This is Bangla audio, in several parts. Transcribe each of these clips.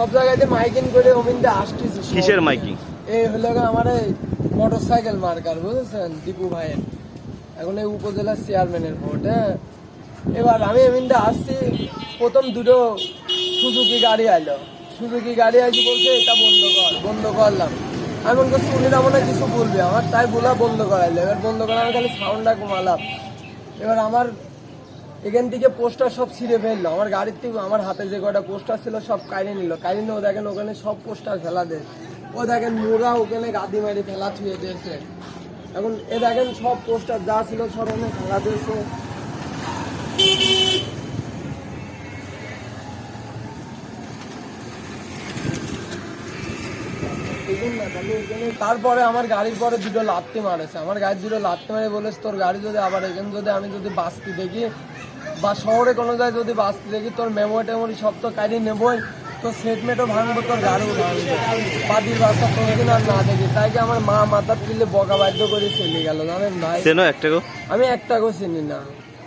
সব জায়গাতে মাইকিং করে অমিনটা আসতেছি। কিসের মাইকিং? এই হলো আমার মোটর সাইকেল মার্কার বুঝেছেন? দীপু ভাইয়ের। এখন এই উপজেলার চেয়ারম্যানের ভোট হ্যাঁ? এবার আমি এমিনটা আসছি প্রথম দুটো সুজুকি গাড়ি আইলো। সুজুকি গাড়ি আইছি বলছে এটা বন্ধ কর বন্ধ করলাম। আমি মনে করছি উনিরা মনে কিছু বলবে আমার তাই বলা বন্ধ করাইলো। এবার বন্ধ করা আমি খালি সাউন্ডটা কমালাম এবার আমার এখান থেকে পোস্টার সব ছিঁড়ে ফেলল। আমার গাড়ির থেকে আমার হাতে যে কটা পোস্টার ছিল সব কাইরে নিল। কাইরে নিয়ে দেখেন ওখানে সব পোস্টার ফেলা দেয়। ও দেখেন মোরা ওখানে গাদি মারি ফেলা ছুঁয়ে দিয়েছে। এখন এ দেখেন সব পোস্টার যা ছিল সব ওখানে ফেলা দিয়েছে। তারপরে আমার গাড়ির পরে দুটো লাত্তি মারেছে। আমার গাড়ির দুটো লাত্তি মারে বলেছে, তোর গাড়ি যদি আবার এখানে যদি আমি যদি বাঁচতে দেখি বা শহরে কোনো জায়গায় যদি বাঁচতে দেখি তোর মেমোরি টেমোরি সব তো কাড়ি নেবই তোর সেটমেটও ভাঙবো তোর গাড়িও ভাঙবো বাদির বাচ্চা কোনোদিন আর না দেখি। তাই কি আমার মা মাথার তুলে বকা বাধ্য করে চলে গেল জানেন ভাই? চেনো একটা গো? আমি একটা গো চিনি না।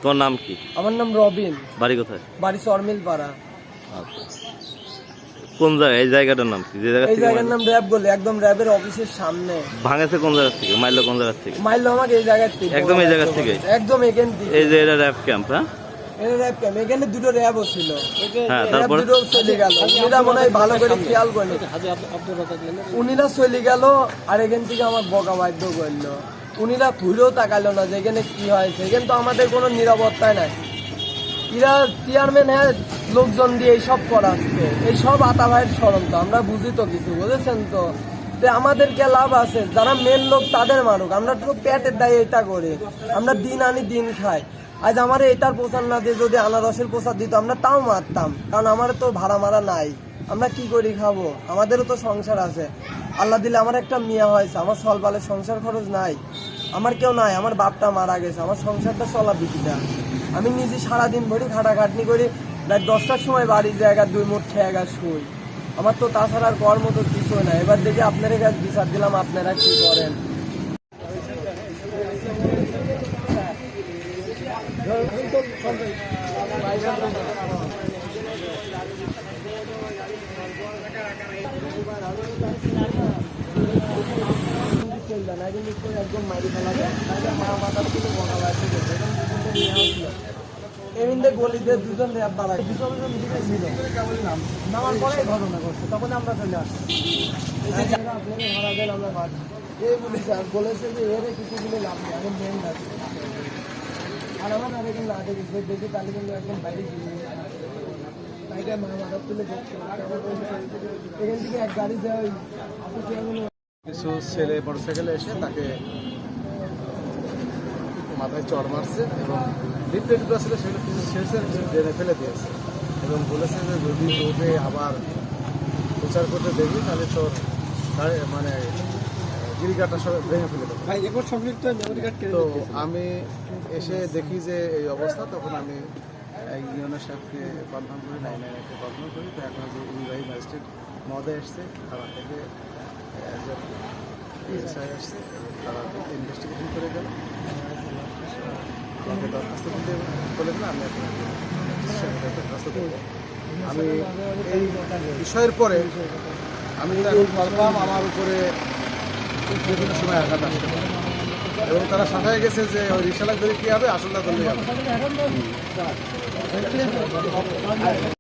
তোমার নাম কি? আমার নাম রবিন। বাড়ি কোথায়? বাড়ি চরমিল পাড়া। কোন জায়গা এই জায়গাটার নাম কি? যে জায়গা এই জায়গার নাম র্যাব গলি একদম র্যাবের অফিসের সামনে। ভাঙেছে কোন জায়গা থেকে? মাইলো কোন জায়গা থেকে? মাইল আমাকে এই জায়গার থেকে। একদম এই জায়গার থেকে? একদম এখান থেকে। এই যে এটা র্যাপ ক্যাম্প হ্যাঁ? র্যাব এখানে দুটো র্যাবও ছিল। হ্যাঁ, র্যাব তারপরে? দুটো চলে গেল। উনিরা মনে হয় ভালো করে খেয়াল করেনি উনিরা চলে গেল আর এখান থেকে আমার বকা বাধ্য করল। উনিরা ঘুরেও তাকালো না যে এখানে কি হয়েছে। এখানে তো আমাদের কোনো নিরাপত্তাই নাই। এরা চেয়ারম্যান হ্যাঁ লোকজন দিয়ে এইসব করাচ্ছে। এই সব আতা ভাইয়ের সরম তো আমরা বুঝি তো কিছু বুঝেছেন তো? তে আমাদের কে লাভ আছে। যারা মেন লোক তাদের মারুক। আমরা তো পেটের দায় এটা করি। আমরা দিন আনি দিন খাই। আজ আমার এটার প্রচার না দিয়ে যদি আনারসের প্রচার দিত, আমরা তাও মারতাম। কারণ আমার তো ভাড়া মারা নাই। আমরা কি করি খাব? আমাদেরও তো সংসার আছে। আল্লাহ দিলে আমার একটা মেয়ে হয়েছে, আমার সলবালের সংসার খরচ নাই। আমার কেউ নাই, আমার বাপটা মারা গেছে, আমার সংসারটা চলা বিকিটা আমি নিজে সারাদিন ভরি খাটাখাটনি করি, রাত দশটার সময় বাড়ির জায়গা দুই মুঠ খেয়ে শুই। আমার তো তাছাড়া আর কর মতো কিছু না এবার দেখি আপনাদের কাছে বিচার দিলাম, আপনারা কি করেন? একদম মারি ফেলা যায় তাহলে মা মাথার থেকে বকা বাড়ছে এমনিতে গলিতে দুজন র্যাব দাঁড়ায় দুজন ছিল নামার পরে ঘটনা ঘটছে, তখন আমরা চলে আসি এই যে আপনাকে আমরা এই বলেছে বলেছে যে এর কিছু দিলে লাভ নেই আমি মেন আছে আর আমার আর এখানে না দেখি তাহলে কিন্তু একদম বাইরে গিয়ে মা মাথার তুলে এখান থেকে এক গাড়ি যায় কিছু ছেলে মোটরসাইকেলে এসে তাকে মাথায় চড় মারছে এবং দুটো ছিল সেগুলো কিছু ছেড়েছে কিছু ড্রেনে ফেলে দিয়েছে। এবং বলেছে যে যদি তোকে আবার প্রচার করতে দেখবি তাহলে তোর মানে গিরিকাটা সব ভেঙে ফেলে দেবো। তো আমি এসে দেখি যে এই অবস্থা, তখন আমি ইউনিয়নের সাথে কনফার্ম করি নাইন নাইনকে কনফার্ম করি। তো এখন নির্বাহী ম্যাজিস্ট্রেট মহোদয় এসছে থানা থেকে আসছে তারা ইনভেস্টিগেশন করে গেল। আমাকে দরখাস্ত দিতে বলে আমি এখন দরখাস্ত দেবো আমি এই বিষয়ের পরে আমি কনফার্ম আমার উপরে কোনো সময় আঘাত আসতে পারে। এবং তারা সাজায় গেছে যে ওই রিক্সালা ধরে কি হবে? আসলটা ধরলেই হবে?